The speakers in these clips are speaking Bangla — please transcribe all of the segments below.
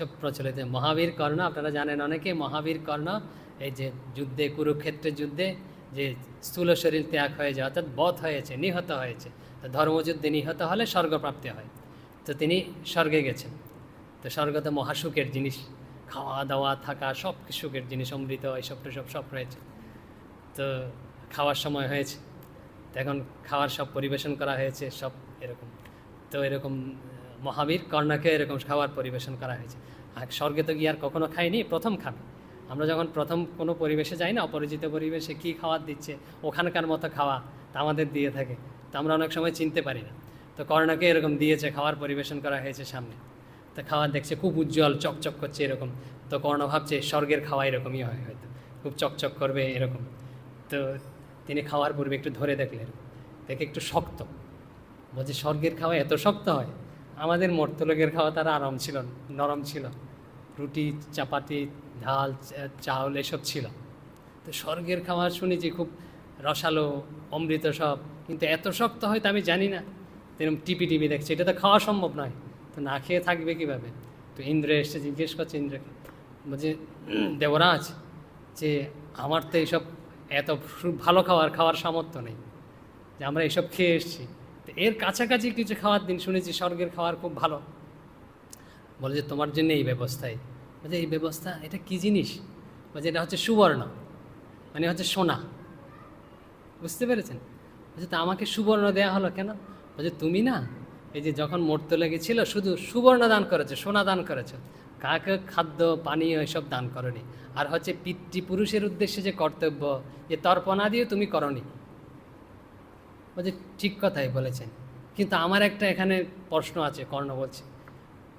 সব প্রচলিত। মহাবীর কর্ণ, আপনারা জানেন অনেকে, মহাবীর কর্ণ, এই যে যুদ্ধে কুরুক্ষেত্রের যুদ্ধে যে স্থূল শরীর ত্যাগ হয়ে যায়, অর্থাৎ বধ হয়েছে, নিহত হয়েছে, তো ধর্মযুদ্ধে নিহত হলে স্বর্গপ্রাপ্তি হয়। তো তিনি স্বর্গে গেছেন। তো স্বর্গ তো মহাসুখের জিনিস। খাওয়া দাওয়া থাকা সব সুখের জিনিস, অমৃত এইসব সব সব রয়েছে। তো খাওয়ার সময় হয়েছে। তো এখন খাওয়ার সব পরিবেশন করা হয়েছে, সব এরকম। তো এরকম মহাবীর কর্ণাকে এরকম খাবার পরিবেশন করা হয়েছে। আর স্বর্গে তো গিয়ে আর কখনো খাইনি প্রথম খাবে। আমরা যখন প্রথম কোনো পরিবেশে যাই না, অপরিচিত পরিবেশে কী খাবার দিচ্ছে, ওখানকার মতো খাওয়া তা আমাদের দিয়ে থাকে। তা আমরা অনেক সময় চিনতে পারি না। তো কর্ণাকে এরকম দিয়েছে, খাওয়ার পরিবেশন করা হয়েছে সামনে। তো খাবার দেখছে খুব উজ্জ্বল, চকচক করছে এরকম। তো কর্ণ ভাবছে, স্বর্গের খাওয়া এরকমই হয় হয়তো। খুব চকচক করবে এরকম। তো তিনি খাওয়ার পূর্বে একটু ধরে দেখলেন। দেখে একটু শক্ত। বলছে, স্বর্গের খাওয়া এত শক্ত হয়? আমাদের মর্তলোকের খাওয়া তারা আরাম ছিল নরম ছিল। রুটি চাপাতি চা- চাউল এসব ছিল। তো স্বর্গের খাবার শুনেছি খুব রসালো অমৃত সব কিন্তু এত শক্ত হয় তো আমি জানি না। এরকম টিপি টিপি দেখছি এটা তো খাওয়া সম্ভব নয়। তো না খেয়ে থাকবে কীভাবে? তো ইন্দ্র এসে জিজ্ঞেস করছে ইন্দ্রকে বলছে "উম, দেবরাজ যে আমার তো এইসব এত ভালো খাবার খাওয়ার সামর্থ্য নেই। যে আমরা এসব খেয়ে এসেছি। এর কাছাকাছি কিছু খাওয়ার দিন শুনেছি, স্বর্গের খাওয়ার খুব ভালো। বলে যে, তোমার জন্য এই ব্যবস্থায়। বলছে এই ব্যবস্থা, এটা কি জিনিস? বলছে এটা হচ্ছে সুবর্ণ। মানে হচ্ছে সোনা। বুঝতে পেরেছেন? বলছে তা আমাকে সুবর্ণ দেওয়া হলো কেন? বলছে তুমি না, এই যে যখন মরতে লেগেছিল, শুধু সুবর্ণ দান করেছ, সোনা দান করেছ। কাকে খাদ্য, পানীয় এসব দান করনি। আর হচ্ছে পিতৃপুরুষের উদ্দেশ্যে যে কর্তব্য, যে তর্পণা দিয়ে তুমি করনি। বলছে ঠিক কথাই বলেছেন। কিন্তু আমার একটা এখানে প্রশ্ন আছে, কর্ণ বলছে।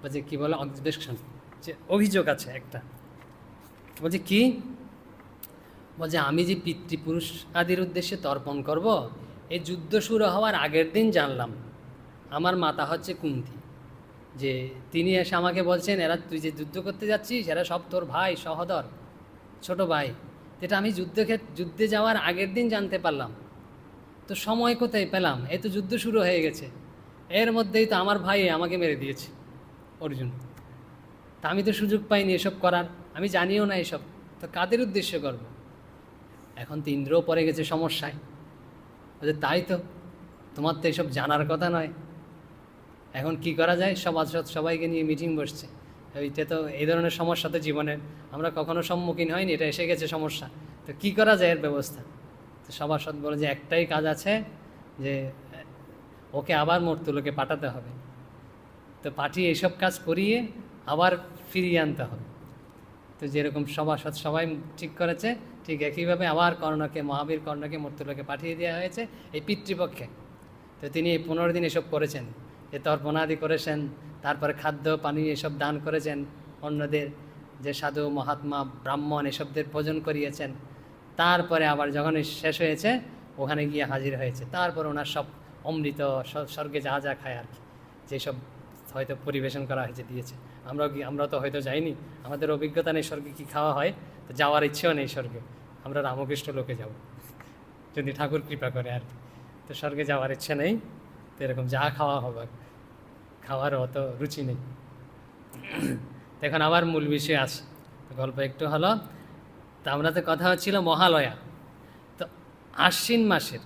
বলছে কী বলে অবজেকশন যে অভিযোগ আছে একটা। বলছে কি? বলছে আমি যে পিতৃপুরুষ আদির উদ্দেশ্যে তর্পণ করব, এই যুদ্ধ শুরু হওয়ার আগের দিন জানলাম। আমার মাতা হচ্ছে কুন্তি। যে তিনি এসে আমাকে বলছেন, এরা, তুই যে যুদ্ধ করতে যাচ্ছিস, এরা সব তোর ভাই, সহদর, ছোট ভাই। যেটা আমি যুদ্ধ যুদ্ধে যাওয়ার আগের দিন জানতে পারলাম। তো সময় কোথায় পেলাম? এই তো যুদ্ধ শুরু হয়ে গেছে। এর মধ্যেই তো আমার ভাই আমাকে মেরে দিয়েছে, অর্জুন। তা আমি তো সুযোগ পাইনি এসব করার। আমি জানিও না এসব। তো কাদের উদ্দেশ্যে করব? এখন তো ইন্দ্রও পড়ে গেছে সমস্যায়। বলছে তাই তো। তোমার তো এসব জানার কথা নয়। এখন কি করা যায়? সমাজসদ সবাইকে নিয়ে মিটিং বসছে। এইটা তো এই ধরনের সমস্যা তো জীবনে আমরা কখনো সম্মুখীন হয়নি এটা এসে গেছে সমস্যা। তো কি করা যায় এর ব্যবস্থা? তো সভাসদ বলে যে একটাই কাজ আছে যে, ওকে আবার মর্তুলোকে পাঠাতে হবে। তো পাঠিয়ে এইসব কাজ করিয়ে আবার ফিরিয়ে আনতে হবে। তো যেরকম সভাসদ সবাই ঠিক করেছে, ঠিক একইভাবে আবার কর্ণকে, মহাবীর কর্ণকে, মর্তুলোকে পাঠিয়ে দেওয়া হয়েছে এই পিতৃপক্ষে। তো তিনি এই পনেরো দিন এসব করেছেন। যে তর্পণাদি করেছেন, তারপরে খাদ্য, পানি এসব দান করেছেন, অন্যদের যে সাধু, মহাত্মা, ব্রাহ্মণ এসবদের ভোজন করিয়েছেন। তারপরে আবার যখন শেষ হয়েছে, ওখানে গিয়ে হাজির হয়েছে। তারপর ওনার সব অমৃত স্বর্গে যা যা খায় আর কি, যেসব হয়তো পরিবেশন করা হয়েছে, দিয়েছে। আমরা কি আমরা তো হয়তো যাইনি। আমাদের অভিজ্ঞতা নেই স্বর্গে কী খাওয়া হয়, তো যাওয়ার ইচ্ছেও নেই স্বর্গে। আমরা রামকৃষ্ণ লোকে যাব, যদি ঠাকুর কৃপা করে আর কি। তো স্বর্গে যাওয়ার ইচ্ছে নেই, তো এরকম যা খাওয়া হবে, খাওয়ার অত রুচি নেই। এখন আবার মূল বিষয় আসে, গল্প একটু হলো তো আমরা তো কথা হচ্ছিল মহালয়া। তো আশ্বিন মাসের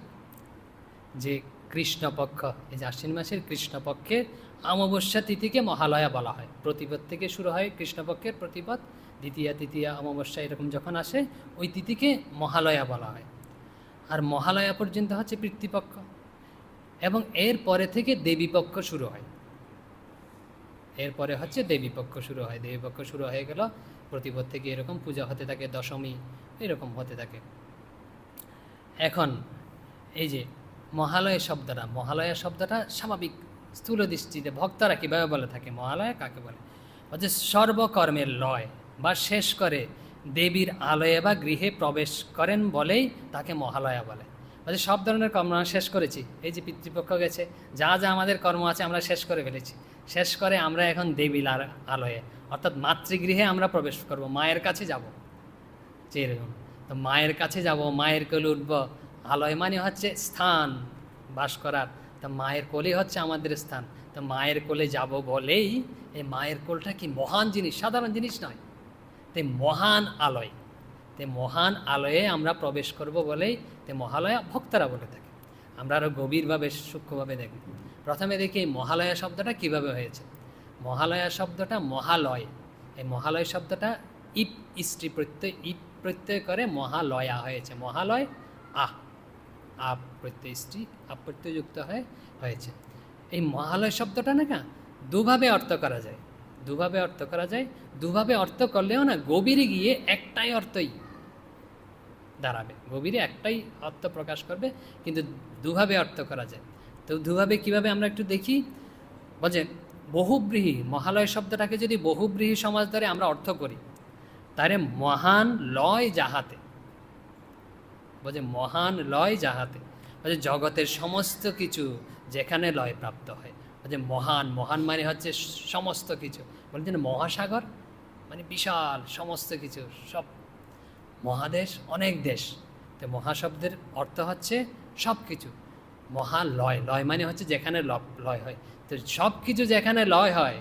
যে কৃষ্ণপক্ষ, এই যে আশ্বিন মাসের কৃষ্ণপক্ষের অমাবস্যা তিথিকে মহালয়া বলা হয়। প্রতিপদ থেকে শুরু হয় কৃষ্ণপক্ষের প্রতিপদ, দ্বিতীয়া তৃতীয়া অমাবস্যা এরকম যখন আসে, ওই তিথিকে মহালয়া বলা হয়। আর মহালয়া পর্যন্ত হচ্ছে পিতৃপক্ষ। এবং এর পরে থেকে দেবীপক্ষ শুরু হয়। এরপরে হচ্ছে দেবীপক্ষ শুরু হয়। দেবীপক্ষ শুরু হয়ে গেল প্রতিপদ থেকে এরকম, পূজা হতে থাকে, দশমী এরকম হতে থাকে। এখন এই যে মহালয়া শব্দটা মহালয়া শব্দটা স্বাভাবিক স্থূল দৃষ্টিতে ভক্তরা কীভাবে বলে থাকে? মহালয়া কাকে বলে? হচ্ছে সর্বকর্মের লয় বা শেষ করে দেবীর আলয়ে বা গৃহে প্রবেশ করেন বলেই তাকে মহালয়া বলে। বলছে সব ধরনের কর্ম শেষ করেছি, এই যে পিতৃপক্ষ গেছে, যা যা আমাদের কর্ম আছে আমরা শেষ করে ফেলেছি। শেষ করে আমরা এখন দেবীর আলয়ে। অর্থাৎ মাতৃগৃহে আমরা প্রবেশ করব, মায়ের কাছে যাব। যে তো মায়ের কাছে যাব, মায়ের কোলে উঠব। আলয় মানে হচ্ছে স্থান বাস করার। তা মায়ের কোলে হচ্ছে আমাদের স্থান। তো তো মায়ের কোলে যাব বলেই এই মায়ের কোলটা কি মহান জিনিস? সাধারণ জিনিস নয়। তে মহান আলয়। তে মহান আলয়ে আমরা প্রবেশ করব বলেই তে মহালয়া ভক্তরা বলে থাকে। আমরা আরও গভীরভাবে, সূক্ষ্মভাবে দেখব। প্রথমে দেখি এই মহালয়া শব্দটা কীভাবে হয়েছে। মহালয়া শব্দটা মহালয়। এই মহালয় শব্দটা ইট ইষ্টি প্রত্যয়, ইট প্রত্যয় করে মহালয়া হয়েছে। মহালয়, আহ, আপ প্রত্যয় স্ত্রী আপ প্রত্যয় যুক্ত হয়ে হয়েছে। এই মহালয় শব্দটা না না দুভাবে অর্থ করা যায়। দুভাবে অর্থ করা যায়। দুভাবে অর্থ করলেও না গভীরে গিয়ে একটাই অর্থই দাঁড়াবে। গভীরে একটাই অর্থ প্রকাশ করবে, কিন্তু দুভাবে অর্থ করা যায়। তো দুভাবে কীভাবে আমরা একটু দেখি? বলছে বহুব্রীহি, মহালয় শব্দটাকে যদি বহুব্রীহি সমাজ ধরে আমরা অর্থ করি, তাহলে মহান লয় যাহাতে, বলছে মহান লয় যাহাতে, বলছে জগতের সমস্ত কিছু যেখানে লয় প্রাপ্ত হয়, বলছে মহান মহান মানে হচ্ছে সমস্ত কিছু, বলছেন মহাসাগর মানে বিশাল সমস্ত কিছু, সব মহাদেশ অনেক দেশ, তো মহাশব্দের অর্থ হচ্ছে সব কিছু মহালয় লয় লয় মানে হচ্ছে যেখানে লয় হয়। তো সব কিছু যেখানে লয় হয়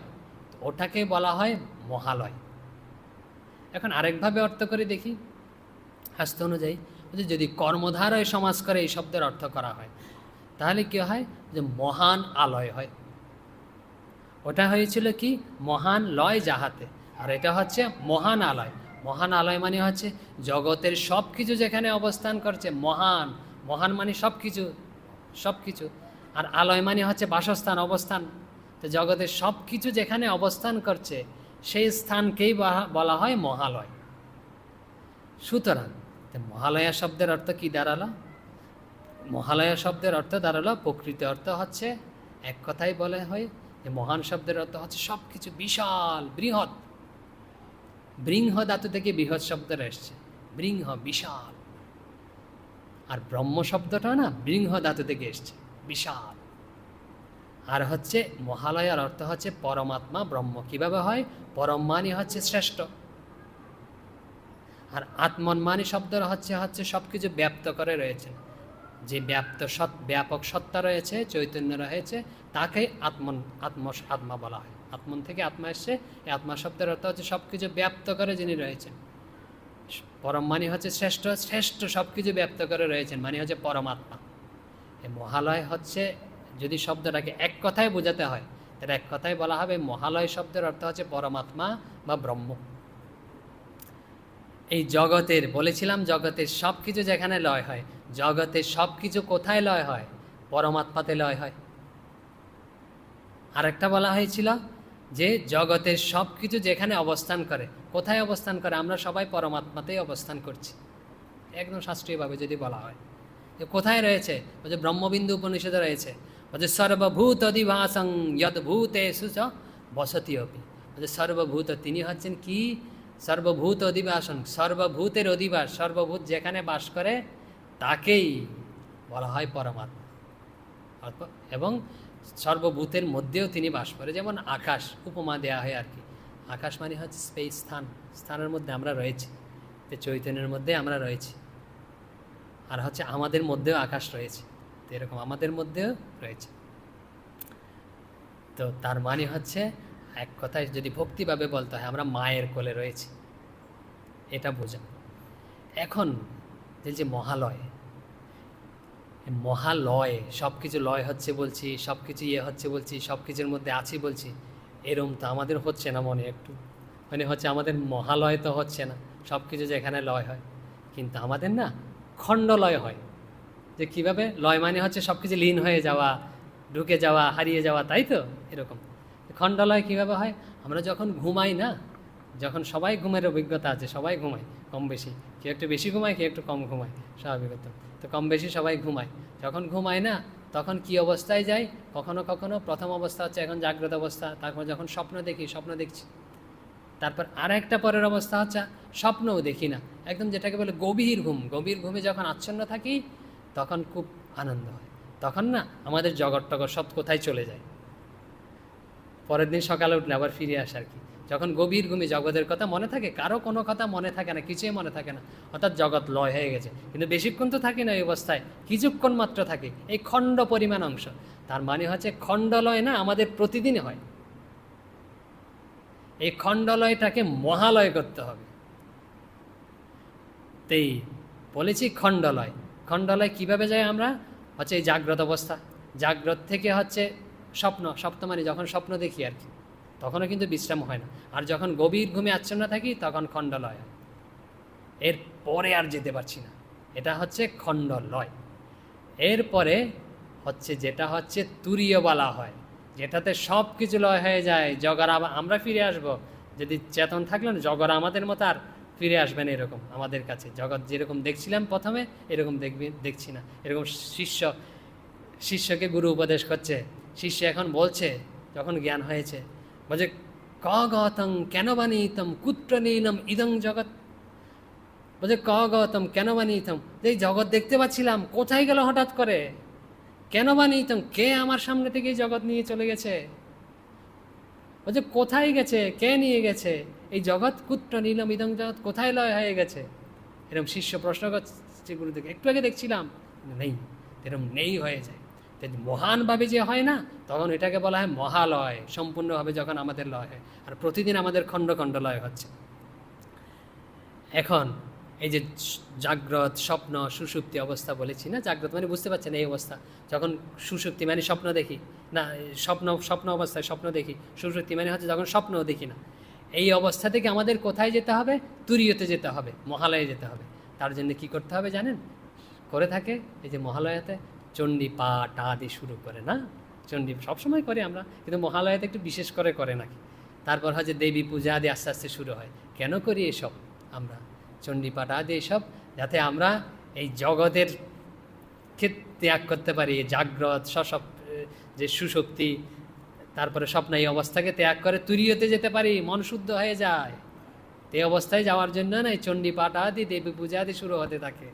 ওটাকে বলা হয় মহালয়। এখন আরেকভাবে অর্থ করে দেখি হাস্ত অনুযায়ী যদি কর্মধারয় সমাজ করে, এই শব্দের অর্থ করা হয়, তাহলে কি হয়? যে মহান আলয় হয়। ওটা হয়েছিল কি? মহান লয় যাহাতে। আর এটা হচ্ছে মহান আলয়। মহান আলয় মানে হচ্ছে জগতের সব কিছু যেখানে অবস্থান করছে, মহান। মহান মানে সব কিছু সব কিছু আর আলয় মানে হচ্ছে বাসস্থান, অবস্থান। তো জগতের সব কিছু যেখানে অবস্থান করছে, সেই স্থানকেই বলা- হয় মহালয়। সুতরাং মহালয়া শব্দের অর্থ কি দাঁড়াল? মহালয়া শব্দের অর্থ দাঁড়াল, প্রকৃত অর্থ হচ্ছে, এক কথাই বলে হয় যে মহান শব্দের অর্থ হচ্ছে সব কিছু বিশাল, বৃহৎ। বৃংহ ধাতু থেকে বৃহৎ শব্দটা এসছে। বৃংহ, বিশাল। আর ব্রহ্ম শব্দটা না বৃংহ ধাতু থেকে এসছে, বিশাল। আর হচ্ছে মহালয়ার অর্থ হচ্ছে পরমাত্মা, ব্রহ্ম। কীভাবে হয়? পরম মানে হচ্ছে শ্রেষ্ঠ। আর আত্মন্মানী শব্দের হচ্ছে হচ্ছে সব কিছু ব্যপ্ত করে রয়েছেন যে ব্যাপ্ত সৎ, ব্যাপক সত্তা রয়েছে, চৈতন্য রয়েছে তাকে আত্মন, আত্ম, আত্মা বলা হয়। আত্মন থেকে আত্মা এসছে, এই আত্মা শব্দের অর্থ হচ্ছে সব কিছু ব্যপ্ত করে যিনি রয়েছেন। পরম মানে হচ্ছে শ্রেষ্ঠ শ্রেষ্ঠ সব কিছু ব্যপ্ত করে রয়েছেন মানে হচ্ছে পরমাত্মা। এই মহালয় হচ্ছে, যদি শব্দটাকে এক কথায় বোঝাতে হয়, তাহলে এক কথায় বলা হবে, মহালয় শব্দের অর্থ হচ্ছে পরমাত্মা বা ব্রহ্ম। এই জগতের, বলেছিলাম জগতের সব কিছু যেখানে লয় হয়, জগতের সব কিছু কোথায় লয় হয়? পরমাত্মাতে লয় হয়। আরেকটা বলা হয়েছিল যে জগতের সব কিছু যেখানে অবস্থান করে, কোথায় অবস্থান করে, আমরা সবাই পরমাত্মাতেই অবস্থান করছি। একদম শাস্ত্রীয়ভাবে যদি বলা হয়। যে কোথায় রয়েছে? বলছে ব্রহ্মবিন্দু উপনিষদে রয়েছে। বলছে সর্বভূত অধিবাসং যদ ভূতে সুচ বসতি অপি বলছে সর্বভূত, তিনি হচ্ছেন কি? সর্বভূত অধিবাসন সর্বভূতের অধিবাস, সর্বভূত যেখানে বাস করে, তাকেই বলা হয় পরমাত্মা। এবং সর্বভূতের মধ্যেও তিনি বাস করে, যেমন আকাশ, উপমা দেয়া হয় আর কি। আকাশ মানে হচ্ছে স্পেস, স্থান। স্থানের মধ্যে আমরা রয়েছি। তো চৈতন্যের মধ্যে আমরা রয়েছি। আর হচ্ছে আমাদের মধ্যেও আকাশ রয়েছে। তো এরকম আমাদের মধ্যেও রয়েছে। তো তার মানে হচ্ছে এক কথায় যদি ভক্তিভাবে বলতে হয়, আমরা মায়ের কোলে রয়েছি। এটা বোঝা। এখন, এই যে মহালয় মহালয় সব কিছু লয় হচ্ছে বলছি সব কিছু ইয়ে হচ্ছে বলছি সব কিছুর মধ্যে আছি বলছি, এরম তো আমাদের হচ্ছে না মনে একটু। মানে হচ্ছে আমাদের মহালয় তো হচ্ছে না সব কিছু যেখানে লয় হয়। কিন্তু আমাদের না খণ্ডলয় হয়। যে কীভাবে? লয় মানে হচ্ছে সব কিছু লীন হয়ে যাওয়া, ঢুকে যাওয়া, হারিয়ে যাওয়া, তাই তো? এরকম। খণ্ডলয় কীভাবে হয়? আমরা যখন ঘুমাই না, যখন সবাই ঘুমের অভিজ্ঞতা আছে, সবাই ঘুমায় কম বেশি। কেউ একটু বেশি ঘুমায়, কেউ একটু কম ঘুমায় স্বাভাবিকত তো কম বেশি সবাই ঘুমায়। যখন ঘুমায় না, তখন কি অবস্থায় যাই কখনো কখনো প্রথম অবস্থা হচ্ছে এখন জাগ্রত অবস্থা, তারপর যখন স্বপ্ন দেখি, স্বপ্ন দেখছি। তারপর আর একটা পরের অবস্থা হচ্ছে স্বপ্নও দেখি না। একদম যেটাকে বলে গভীর ঘুম। গভীর ঘুমে যখন আচ্ছন্ন থাকি, তখন খুব আনন্দ হয়। তখন না আমাদের জগৎ টগর সব কোথায় চলে যায়। পরের দিন সকালে উঠলে আবার ফিরে আসে আর কি। যখন গভীর ঘুমে জগতের কথা মনে থাকে, কারও কোনো কথা মনে থাকে না, কিছুই মনে থাকে না। অর্থাৎ জগৎ লয় হয়ে গেছে। কিন্তু বেশিক্ষণ তো থাকে না এই অবস্থায়, কিছুক্ষণ মাত্র থাকে, এই খণ্ড পরিমাণ অংশ। তার মানে হচ্ছে খণ্ডলয় না, আমাদের প্রতিদিন হয়। এই খণ্ডলয়টাকে মহালয় করতে হবে। তেই বলেছি খণ্ডলয় খণ্ডলয় কীভাবে যাই আমরা? হচ্ছে এই জাগ্রত অবস্থা। জাগ্রত থেকে হচ্ছে স্বপ্ন স্বপ্ন মানে যখন স্বপ্ন দেখি আর কি। তখনও কিন্তু বিশ্রাম হয় না। আর যখন গভীর ঘুমে আচ্ছন্ন থাকি, তখন খণ্ডলয়। এর পরে আর যেতে পারছি না। এটা হচ্ছে খণ্ডলয়। এরপরে হচ্ছে যেটা হচ্ছে তুরীয় বলা হয়। যেটাতে সব কিছু লয় হয়ে যায়। জগর আমরা ফিরে আসব। যদি চেতন থাকলেন, জগর আমাদের মতো আর ফিরে আসবেন এরকম আমাদের কাছে। জগৎ যেরকম দেখছিলাম প্রথমে, এরকম দেখবি, দেখছি না। এরকম শিষ্য, শিষ্যকে গুরু উপদেশ করছে। শিষ্য এখন বলছে, যখন জ্ঞান হয়েছে বলছে ক গতম কেন বানিতম কুত্র নীনম ইদং জগৎ বলছে ক গৌতম কেন বানিয়েতাম এই জগৎ দেখতে পাচ্ছিলাম, কোথায় গেল হঠাৎ করে? কেন বানিয়েতাম কে আমার সামনে থেকে জগৎ নিয়ে চলে গেছে? বলছে কোথায় গেছে? কে নিয়ে গেছে? এই জগৎ কুত্র নীলম ইদং জগৎ কোথায় লয় হয়ে গেছে? এরকম শিষ্য প্রশ্ন করছে গুরু থেকে একটু আগে দেখছিলাম, নেই এরকম নেই হয়ে যায়। মহানভাবে যে হয় না, তখন এটাকে বলা হয় মহালয়, সম্পূর্ণভাবে যখন আমাদের লয় হয়। আর প্রতিদিন আমাদের খণ্ড খণ্ড লয় হচ্ছে। এখন এই যে জাগ্রত, স্বপ্ন, সুষুপ্তি অবস্থা বলেছি না? জাগ্রত মানে বুঝতে পারছেন এই অবস্থা? যখন সুষুপ্তি মানে স্বপ্ন দেখি। না, স্বপ্ন স্বপ্ন অবস্থায় স্বপ্ন দেখি। সুষুপ্তি মানে হচ্ছে যখন স্বপ্নও দেখি না। এই অবস্থা থেকে আমাদের কোথায় যেতে হবে? তুরীয়তে যেতে হবে, মহালয়ে যেতে হবে। তার জন্য কি করতে হবে জানেন? করে থাকে এই যে মহালয়াতে চণ্ডী পাঠ আদি শুরু করে, না? চণ্ডী সবসময় করে আমরা, কিন্তু মহালয়াতে একটু বিশেষ করে করে নাকি? তারপর হয় যে দেবী পূজা আদি আস্তে আস্তে শুরু হয়। কেন করি এসব আমরা? চণ্ডীপাঠ আদি এসব যাতে আমরা এই জগতের ক্ষেত ত্যাগ করতে পারি জাগ্রত সসব যে সুশক্তি, তারপরে স্বপ্ন এই অবস্থাকে ত্যাগ করে তুরিয়তে যেতে পারি, মন শুদ্ধ হয়ে যায়। এই অবস্থায় যাওয়ার জন্য না এই চণ্ডীপাঠ আদি, দেবী পূজা আদি শুরু হতে থাকে।